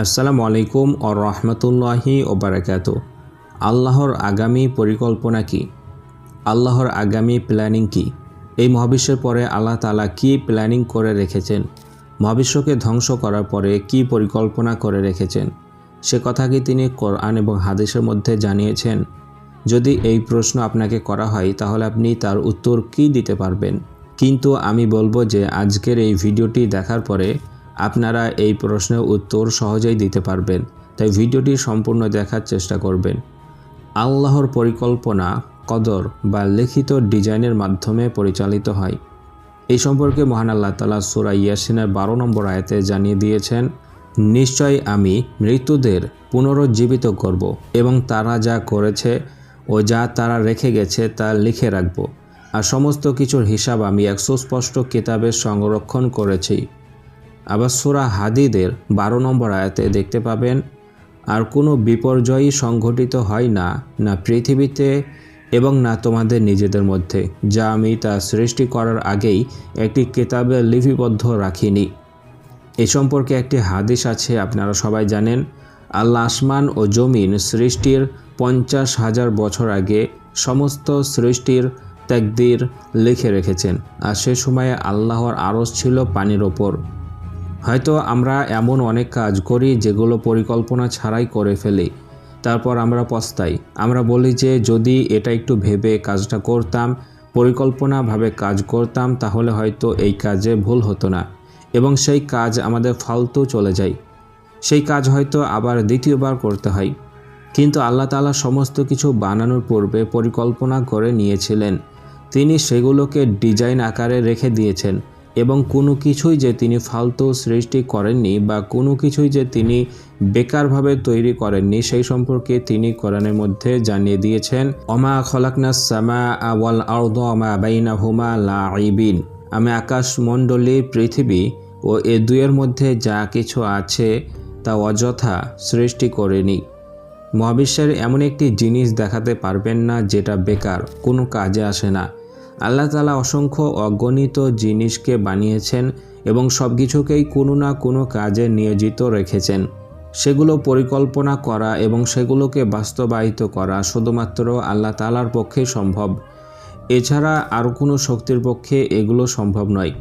আসসালামু আলাইকুম ও রহমতুল্লাহি ওবরাকাত আল্লাহর আগামী পরিকল্পনা কি? আল্লাহর আগামী প্ল্যানিং কি? এই মহাবিশ্বের পরে আল্লাহ তালা কি প্ল্যানিং করে রেখেছেন? মহাবিশ্বকে ধ্বংস করার পরে কি পরিকল্পনা করে রেখেছেন? সে কথা কি তিনি কোরআন এবং হাদিসের মধ্যে জানিয়েছেন? যদি এই প্রশ্ন আপনাকে করা হয়, তাহলে আপনি তার উত্তর কি দিতে পারবেন? কিন্তু আমি বলব যে আজকের এই ভিডিওটি দেখার পরে আপনারা এই প্রশ্নের উত্তর সহজেই দিতে পারবেন। তাই ভিডিওটি সম্পূর্ণ দেখার চেষ্টা করবেন। আল্লাহর পরিকল্পনা, কদর বা লিখিত ডিজাইনের মাধ্যমে পরিচালিত হয়। এই সম্পর্কে মহান আল্লাহ তালা সুরা ইয়াসিনের বারো নম্বর আয়তে জানিয়ে দিয়েছেন, নিশ্চয় আমি মৃত্যুদের পুনরুজ্জীবিত করব এবং তারা যা করেছে ও যা তারা রেখে গেছে তা লিখে রাখব। আর সমস্ত কিছুর হিসাব আমি এক সুস্পষ্ট কিতাবে সংরক্ষণ করেছি। আবার সুরা হাদিদের বারো নম্বর আয়াতে দেখতে পাবেন, আর কোনো বিপর্যয়ই সংঘটিত হয় না না পৃথিবীতে এবং না তোমাদের নিজেদের মধ্যে, যা আমি তা সৃষ্টি করার আগেই একটি কেতাবে লিপিবদ্ধ রাখিনি। এ সম্পর্কে একটি হাদিস আছে, আপনারা সবাই জানেন। আল্লাহ আসমান ও জমিন সৃষ্টির পঞ্চাশ হাজার বছর আগে সমস্ত সৃষ্টির ত্যাগদির লিখে রেখেছেন, আর সে সময়ে আল্লাহর আরস ছিল পানির ওপর। হয়তো আমরা এমন অনেক কাজ করি যেগুলো পরিকল্পনা ছাড়াই করে ফেলি। তারপর আমরা পস্তাই। আমরা বলি যে, যদি এটা একটু ভেবে কাজটা করতাম, পরিকল্পনাভাবে কাজ করতাম, তাহলে হয়তো এই কাজে ভুল হতো না। এবং সেই কাজ আমাদের ফালতু চলে যায়। সেই কাজ হয়তো আবার দ্বিতীয়বার করতে হয়। কিন্তু আল্লাহ তালা সমস্ত কিছু বানানোর পূর্বে পরিকল্পনা করে নিয়েছিলেন। তিনি সেগুলোকে ডিজাইন আকারে রেখে দিয়েছেন। এবং কোনো কিছুই যে তিনি ফালতু সৃষ্টি করেননি বা কোনো কিছুই যে তিনি বেকারভাবে তৈরি করেননি, সেই সম্পর্কে তিনি কোরআনের মধ্যে জানিয়ে দিয়েছেন অমা খলাকনা সামা আওয়াল আর্দ অমা বাইনা হুমা লাইবিন আমি আকাশমণ্ডলী, পৃথিবী ও এ দুয়ের মধ্যে যা কিছু আছে তা অযথা সৃষ্টি করেনি। মহাবিশ্বের এমন একটি জিনিস দেখাতে পারবেন না যেটা বেকার, কোনো কাজে আসে না। আল্লাহ তালা অসংখ্য অগণিত জিনিসকে বানিয়েছেন এবং সব কিছুকেই কোনো না কোনো কাজে নিয়োজিত রেখেছেন। সেগুলো পরিকল্পনা করা এবং সেগুলোকে বাস্তবায়িত করা শুধুমাত্র আল্লাহ তালার পক্ষেই সম্ভব। এছাড়া আর কোনো শক্তির পক্ষে এগুলো সম্ভব নয়।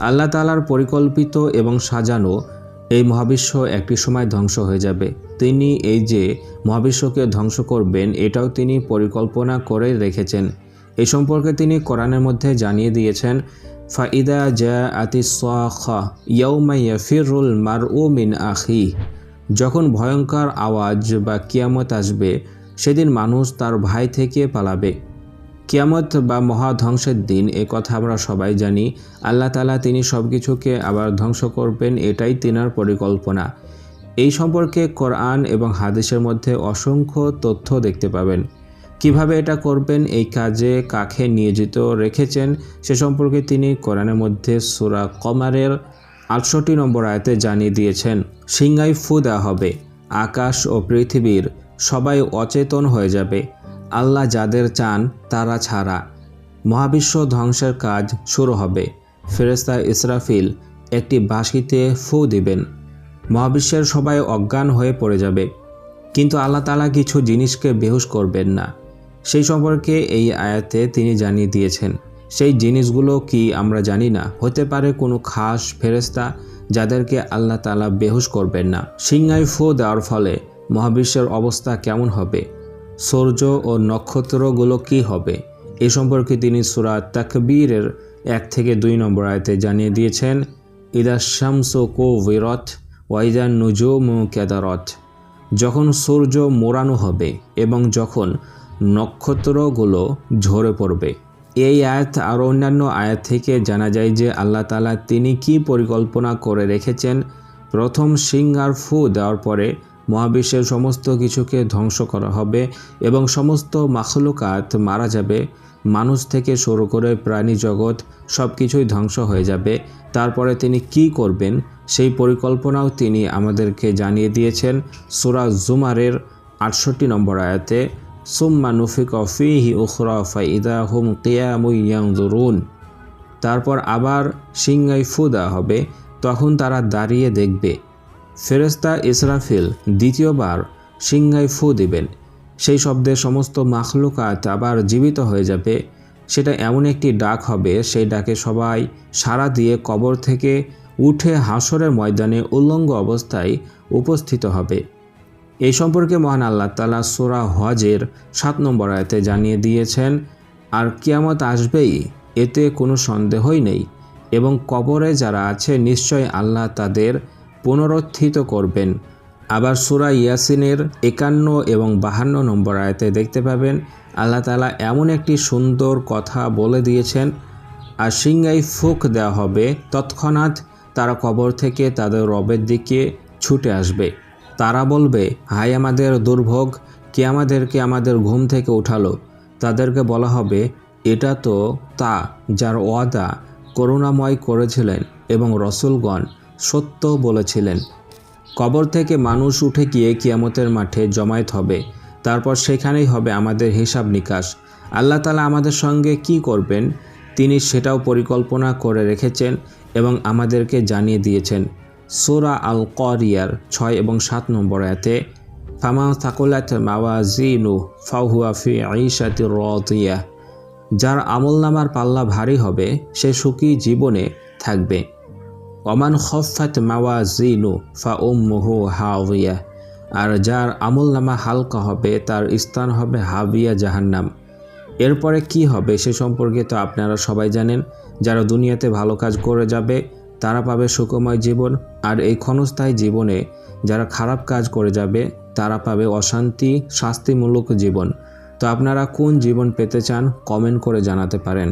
আল্লাহ তালার পরিকল্পিত এবং সাজানো এই মহাবিশ্ব একটি সময় ধ্বংস হয়ে যাবে। তিনি এই যে মহাবিশ্বকে ধ্বংস করবেন, এটাও তিনি পরিকল্পনা করে রেখেছেন। এই সম্পর্কে তিনি কোরআনের মধ্যে জানিয়ে দিয়েছেন, ফাইদা জা আতি ইয়ৌমাইয়া ফিরুল মার ও মিন আখি যখন ভয়ঙ্কর আওয়াজ বা কিয়ামত আসবে, সেদিন মানুষ তার ভাই থেকে পালাবে। কিয়ামত বা মহাধ্বংসের দিন, এ কথা আমরা সবাই জানি, আল্লাহ তালা তিনি সব কিছুকে আবার ধ্বংস করবেন, এটাই তিনার পরিকল্পনা। এই সম্পর্কে কোরআন এবং হাদিসের মধ্যে অসংখ্য তথ্য দেখতে পাবেন। কীভাবে এটা করবেন, এই কাজে কাকে নিয়োজিত রেখেছেন, সে সম্পর্কে তিনি কোরআনের মধ্যে সুরা কমারের আটষট্টি নম্বর আয়তে জানিয়ে দিয়েছেন সিংহাই ফু দেওয়া হবে, আকাশ ও পৃথিবীর সবাই অচেতন হয়ে যাবে। আল্লাহ যাদের চান তারা ছাড়া মহাবিশ্ব ধ্বংসের কাজ শুরু হবে। ফেরেস্তা ইসরাফিল একটি বাঁশিতে ফু দিবেন। মহাবিশ্বের সবাই অজ্ঞান হয়ে পড়ে যাবে। কিন্তু আল্লাহ তালা কিছু জিনিসকে বেহুশ করবেন না। সেই সম্পর্কে এই আয়াতে তিনি জানিয়ে দিয়েছেন, সেই জিনিসগুলো কি আমরা জানি না? হতে পারে কোনো খাস ফেরেস্তা যাদেরকে আল্লাহ তালা বেহুশ করবেন না। সিংহাই ফো দেওয়ার ফলে মহাবিশ্বের অবস্থা কেমন হবে? সূর্য ও নক্ষত্রগুলো কি হবে? এ সম্পর্কে তিনি সুরা তাকবীরের এক থেকে দুই নম্বর আয়তে জানিয়ে দিয়েছেন, ইদা শামস কো বিরত ওয়াইদা নুজুম কেদারত। যখন সূর্য মোড়ানো হবে এবং যখন নক্ষত্রগুলো ঝরে পড়বে। এই আয়াত আর অন্যান্য আয়াত থেকে জানা যায় যে আল্লাহ তালা তিনি কি পরিকল্পনা করে রেখেছেন। প্রথম সিংহার ফু দেওয়ার পরে মহাবিশ্বের সমস্ত কিছুকে ধ্বংস করা হবে এবং সমস্ত মাখলুকাত মারা যাবে। মানুষ থেকে শুরু করে প্রাণী জগৎ সব কিছুই ধ্বংস হয়ে যাবে। তারপরে তিনি কি করবেন সেই পরিকল্পনাও তিনি আমাদেরকে জানিয়ে দিয়েছেন। সুরা জুমারের আটষট্টি নম্বর আয়াতে তারপর আবার সিংহাই ফু দেওয়া হবে, তখন তারা দাঁড়িয়ে দেখবে। ফেরেস্তা ইসরাফিল দ্বিতীয়বার সিংহাই ফু দিবেন। সেই শব্দে সমস্ত মাখলুকাত আবার জীবিত হয়ে যাবে। সেটা এমন একটি ডাক হবে, সেই ডাকে সবাই সাড়া দিয়ে কবর থেকে উঠে হাসরের ময়দানে উল্লঙ্গ অবস্থায় উপস্থিত হবে। এই সম্পর্কে মহান আল্লাহ তালা সোরা হজের সাত নম্বর আয়তে জানিয়ে দিয়েছেন, আর কিয়ামত আসবেই, এতে কোনো সন্দেহই নেই এবং কবরে যারা আছে নিশ্চয় আল্লাহ তাদের পুনরুত্থিত করবেন। আবার সুরা ইয়াসিনের একান্ন এবং বাহান্ন নম্বর আয়তে দেখতে পাবেন, আল্লাহ তালা এমন একটি সুন্দর কথা বলে দিয়েছেন, আর সিংহাই ফুক দেওয়া হবে, তৎক্ষণাৎ তারা কবর থেকে তাদের রবের দিকে ছুটে আসবে। তারা বলবে হাই আমাদের দুর্ভোগ, কে আমাদেরকে আমাদের ঘুম থেকে উঠালো? তাদেরকে বলা হবে, এটা তো তা যার ওয়াদা করুণাময় করেছিলেন এবং রসুলগণ সত্য বলেছিলেন। কবর থেকে মানুষ উঠে গিয়ে কিয়ামতের মাঠে জমায়েত হবে। তারপর সেখানেই হবে আমাদের হিসাব নিকাশ। আল্লাহ তালা আমাদের সঙ্গে কি করবেন? তিনি সেটাও পরিকল্পনা করে রেখেছেন এবং আমাদেরকে জানিয়ে দিয়েছেন। সোরা আল করিয়ার ছয় এবং সাত নম্বর এতে ফামা থাকুলাত মাওয়াজিনু ফাহুয়া ফি আইসাতি রতিয়া যার আমলনামার পাল্লা ভারী হবে, সে সুখী জীবনে থাকবে। অমান খফাত মাওয়াজিনু ফা উম্মুহু হাওয়া আর যার আমলনামা হালকা হবে, তার স্থান হবে হাবিয়া জাহান্নাম। এরপরে কি হবে, সে সম্পর্কে তো আপনারা সবাই জানেন। যারা দুনিয়াতে ভালো কাজ করে যাবে তারা পাবে সুখময় জীবন, আর এই ক্ষণস্থায়ী জীবনে যারা খারাপ কাজ করে যাবে, তারা পাবে অশান্তি, শাস্তিমূলক জীবন। তো আপনারা কোন জীবন পেতে চান কমেন্ট করে জানাতে পারেন।